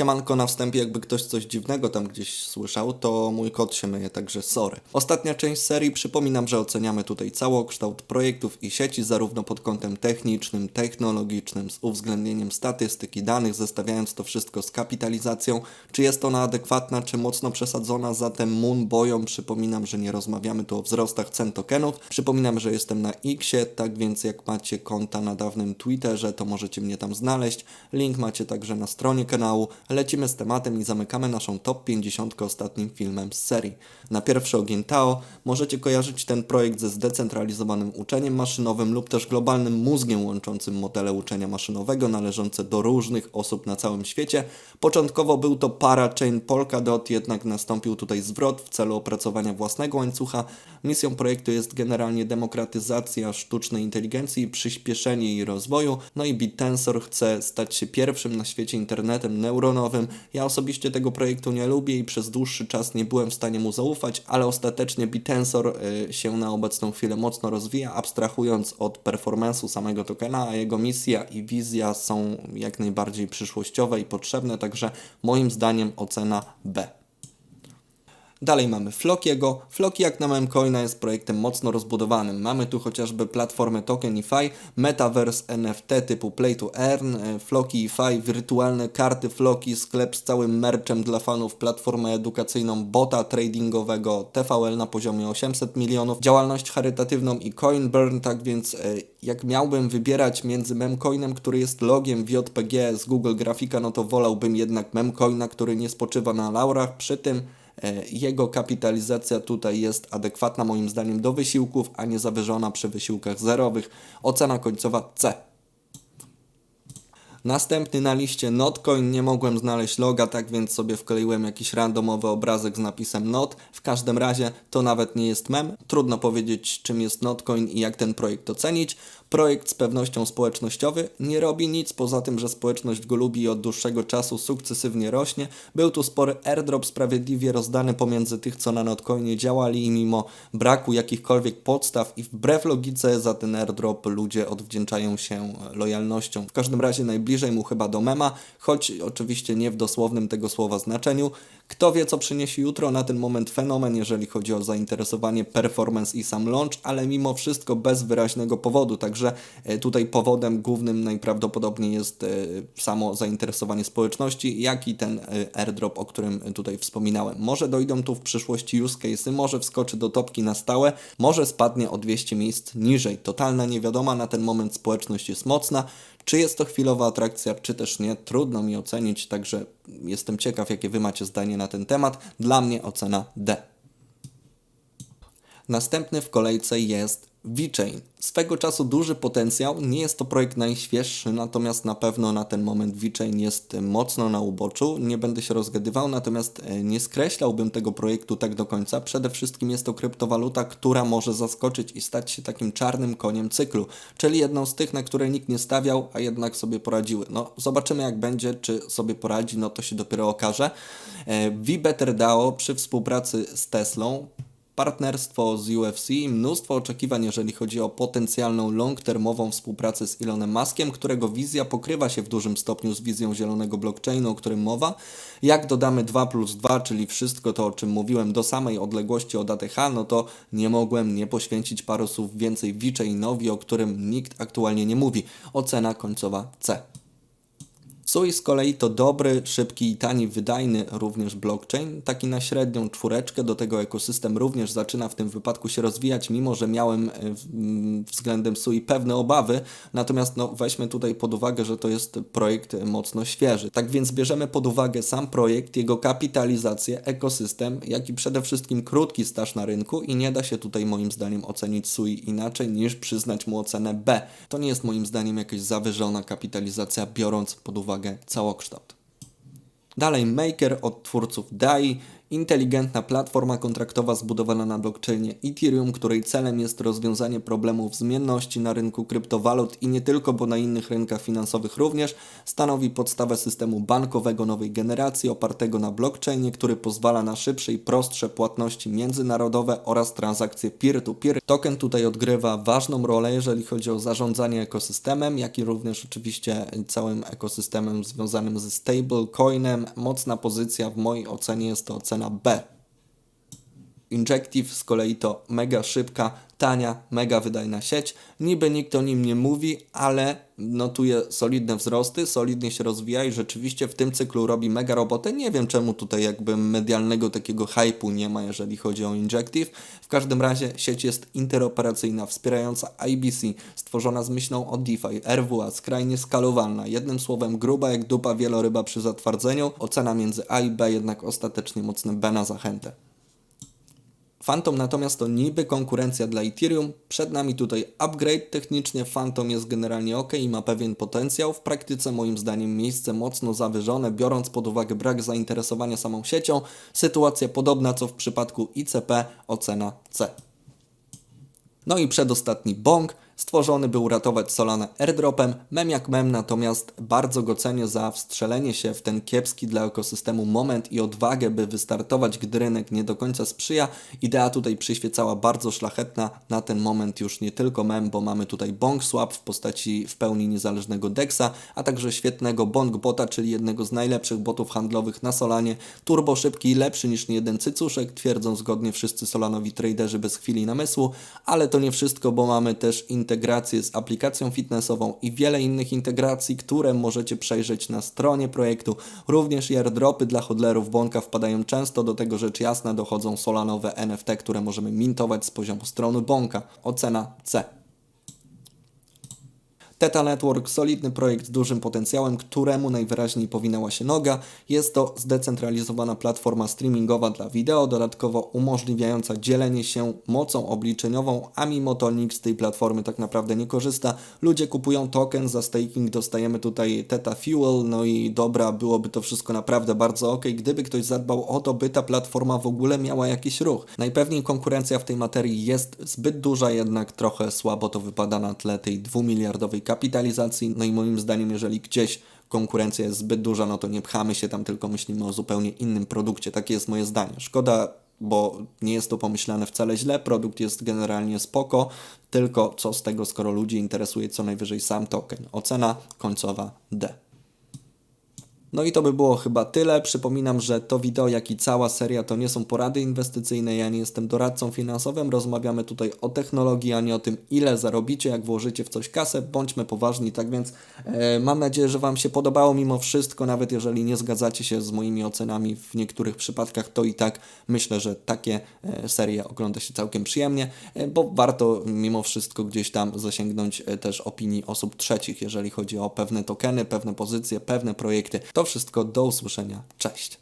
Siemanko na wstępie, jakby ktoś coś dziwnego tam gdzieś słyszał, to mój kot się myje, także sorry. Ostatnia część serii, przypominam, że oceniamy tutaj całokształt projektów i sieci, zarówno pod kątem technicznym, technologicznym, z uwzględnieniem statystyki danych, zestawiając to wszystko z kapitalizacją, czy jest ona adekwatna, czy mocno przesadzona, zatem Moon przypominam, że nie rozmawiamy tu o wzrostach cen tokenów, przypominam, że jestem na Xie, tak więc jak macie konta na dawnym Twitterze, to możecie mnie tam znaleźć, link macie także na stronie kanału, lecimy z tematem i zamykamy naszą top 50 ostatnim filmem z serii. Na pierwszy ogień Tao możecie kojarzyć ten projekt ze zdecentralizowanym uczeniem maszynowym lub też globalnym mózgiem łączącym modele uczenia maszynowego należące do różnych osób na całym świecie. Początkowo był to parachain Polkadot, jednak nastąpił tutaj zwrot w celu opracowania własnego łańcucha. Misją projektu jest generalnie demokratyzacja sztucznej inteligencji przyspieszenie jej rozwoju. No i BitTensor chce stać się pierwszym na świecie internetem neuronowym. Ja osobiście tego projektu nie lubię i przez dłuższy czas nie byłem w stanie mu zaufać, ale ostatecznie BitTensor y, się na obecną chwilę mocno rozwija, abstrahując od performance'u samego tokena, a jego misja i wizja są jak najbardziej przyszłościowe i potrzebne, także moim zdaniem ocena B. Dalej mamy Flokiego. Floki jak na memcoina jest projektem mocno rozbudowanym. Mamy tu chociażby platformę Tokenify, Metaverse NFT typu Play to Earn, e, Flokify, wirtualne karty Floki, sklep z całym merchem dla fanów, platformę edukacyjną bota tradingowego, TVL na poziomie 800 milionów, działalność charytatywną i CoinBurn, tak więc e, jak miałbym wybierać między memcoinem, który jest logiem JPG z Google Grafika, no to wolałbym jednak memcoina, który nie spoczywa na laurach, przy tym jego kapitalizacja tutaj jest adekwatna moim zdaniem do wysiłków, a nie zawyżona przy wysiłkach zerowych. Ocena końcowa C. Następny na liście Notcoin, nie mogłem znaleźć loga, tak więc sobie wkleiłem jakiś randomowy obrazek z napisem Not. W każdym razie to nawet nie jest mem. Trudno powiedzieć czym jest Notcoin i jak ten projekt ocenić. Projekt z pewnością społecznościowy nie robi nic poza tym, że społeczność go lubi i od dłuższego czasu sukcesywnie rośnie. Był tu spory airdrop sprawiedliwie rozdany pomiędzy tych, co na Notcoinie działali i mimo braku jakichkolwiek podstaw i wbrew logice za ten airdrop ludzie odwdzięczają się lojalnością. W każdym razie najbliżej mu chyba do mema, choć oczywiście nie w dosłownym tego słowa znaczeniu. Kto wie, co przyniesie jutro, na ten moment fenomen, jeżeli chodzi o zainteresowanie, performance i sam launch, ale mimo wszystko bez wyraźnego powodu, także e, tutaj powodem głównym najprawdopodobniej jest e, samo zainteresowanie społeczności, jak i ten e, airdrop, o którym tutaj wspominałem. Może dojdą tu w przyszłości use cases, może wskoczy do topki na stałe, może spadnie o 200 miejsc niżej. Totalna niewiadoma, na ten moment społeczność jest mocna, czy jest to chwilowa atrakcja, czy też nie, trudno mi ocenić, także jestem ciekaw, jakie Wy macie zdanie na ten temat. Dla mnie ocena D. Następny w kolejce jest VeChain. Swego czasu duży potencjał, nie jest to projekt najświeższy, natomiast na pewno na ten moment VeChain jest mocno na uboczu. Nie będę się rozgadywał, natomiast e, nie skreślałbym tego projektu tak do końca. Przede wszystkim jest to kryptowaluta, która może zaskoczyć i stać się takim czarnym koniem cyklu, czyli jedną z tych, na które nikt nie stawiał, a jednak sobie poradziły. No, zobaczymy jak będzie, czy sobie poradzi, no to się dopiero okaże. E, VBetterDAO przy współpracy z Teslą partnerstwo z UFC, mnóstwo oczekiwań, jeżeli chodzi o potencjalną long-termową współpracę z Elonem Muskiem, którego wizja pokrywa się w dużym stopniu z wizją zielonego blockchainu, o którym mowa. Jak dodamy 2 plus 2, czyli wszystko to, o czym mówiłem do samej odległości od ATH, no to nie mogłem nie poświęcić paru słów więcej VeChainowi, o którym nikt aktualnie nie mówi. Ocena końcowa C. Sui z kolei to dobry, szybki i tani, wydajny również blockchain, taki na średnią czwóreczkę, do tego ekosystem również zaczyna w tym wypadku się rozwijać, mimo że miałem e, względem Sui pewne obawy, natomiast no, weźmy tutaj pod uwagę, że to jest projekt mocno świeży. Tak więc bierzemy pod uwagę sam projekt, jego kapitalizację, ekosystem, jak i przede wszystkim krótki staż na rynku i nie da się tutaj moim zdaniem ocenić Sui inaczej niż przyznać mu ocenę B. To nie jest moim zdaniem jakaś zawyżona kapitalizacja, biorąc pod uwagę uwagę całokształt. Dalej Maker od twórców DAI inteligentna platforma kontraktowa zbudowana na blockchainie Ethereum, której celem jest rozwiązanie problemów zmienności na rynku kryptowalut i nie tylko, bo na innych rynkach finansowych również, stanowi podstawę systemu bankowego nowej generacji opartego na blockchainie, który pozwala na szybsze i prostsze płatności międzynarodowe oraz transakcje peer-to-peer. Token tutaj odgrywa ważną rolę, jeżeli chodzi o zarządzanie ekosystemem, jak i również oczywiście całym ekosystemem związanym ze stablecoinem. Mocna pozycja w mojej ocenie jest to ocena B. Injective z kolei to mega szybka, tania, mega wydajna sieć. Niby nikt o nim nie mówi, ale notuje solidne wzrosty, solidnie się rozwija i rzeczywiście w tym cyklu robi mega robotę. Nie wiem czemu tutaj jakby medialnego takiego hypu nie ma, jeżeli chodzi o Injective. W każdym razie sieć jest interoperacyjna, wspierająca IBC, stworzona z myślą o DeFi, RWA, skrajnie skalowalna. Jednym słowem gruba jak dupa wieloryba przy zatwardzeniu. Ocena między A i B jednak ostatecznie mocne B na zachętę. Phantom natomiast to niby konkurencja dla Ethereum. Przed nami tutaj upgrade. Technicznie Phantom jest generalnie ok i ma pewien potencjał. W praktyce moim zdaniem miejsce mocno zawyżone, biorąc pod uwagę brak zainteresowania samą siecią. Sytuacja podobna co w przypadku ICP, ocena C. No i przedostatni bong. Stworzony by uratować Solana airdropem. Mem jak mem, natomiast bardzo go cenię za wstrzelenie się w ten kiepski dla ekosystemu moment i odwagę, by wystartować, gdy rynek nie do końca sprzyja. Idea tutaj przyświecała bardzo szlachetna. Na ten moment już nie tylko mem, bo mamy tutaj bong swap w postaci w pełni niezależnego DEXa, a także świetnego bong bota, czyli jednego z najlepszych botów handlowych na Solanie. Turbo szybki, lepszy niż niejeden cycuszek, twierdzą zgodnie wszyscy Solanowi traderzy bez chwili namysłu, ale to nie wszystko, bo mamy też integrację z aplikacją fitnessową i wiele innych integracji, które możecie przejrzeć na stronie projektu. Również airdropy dla hodlerów Bonka wpadają często, do tego rzecz jasna dochodzą solanowe NFT, które możemy mintować z poziomu strony Bonka. Ocena C. Teta Network, solidny projekt z dużym potencjałem, któremu najwyraźniej powinęła się noga. Jest to zdecentralizowana platforma streamingowa dla wideo, dodatkowo umożliwiająca dzielenie się mocą obliczeniową, a mimo to nikt z tej platformy tak naprawdę nie korzysta. Ludzie kupują token, za staking dostajemy tutaj Teta Fuel, no i dobra, byłoby to wszystko naprawdę bardzo ok, gdyby ktoś zadbał o to, by ta platforma w ogóle miała jakiś ruch. Najpewniej konkurencja w tej materii jest zbyt duża, jednak trochę słabo to wypada na tle tej dwumiliardowej kapitalizacji. No i moim zdaniem, jeżeli gdzieś konkurencja jest zbyt duża, no to nie pchamy się tam, tylko myślimy o zupełnie innym produkcie. Takie jest moje zdanie. Szkoda, bo nie jest to pomyślane wcale źle, produkt jest generalnie spoko, tylko co z tego, skoro ludzi interesuje co najwyżej sam token. Ocena końcowa D. No i to by było chyba tyle. Przypominam, że to wideo, jak i cała seria to nie są porady inwestycyjne. Ja nie jestem doradcą finansowym. Rozmawiamy tutaj o technologii, a nie o tym, ile zarobicie, jak włożycie w coś kasę. Bądźmy poważni. Tak więc e, mam nadzieję, że Wam się podobało mimo wszystko. Nawet jeżeli nie zgadzacie się z moimi ocenami w niektórych przypadkach, to i tak myślę, że takie e, serie ogląda się całkiem przyjemnie, e, bo warto mimo wszystko gdzieś tam zasięgnąć e, też opinii osób trzecich, jeżeli chodzi o pewne tokeny, pewne pozycje, pewne projekty. To wszystko do usłyszenia. Cześć.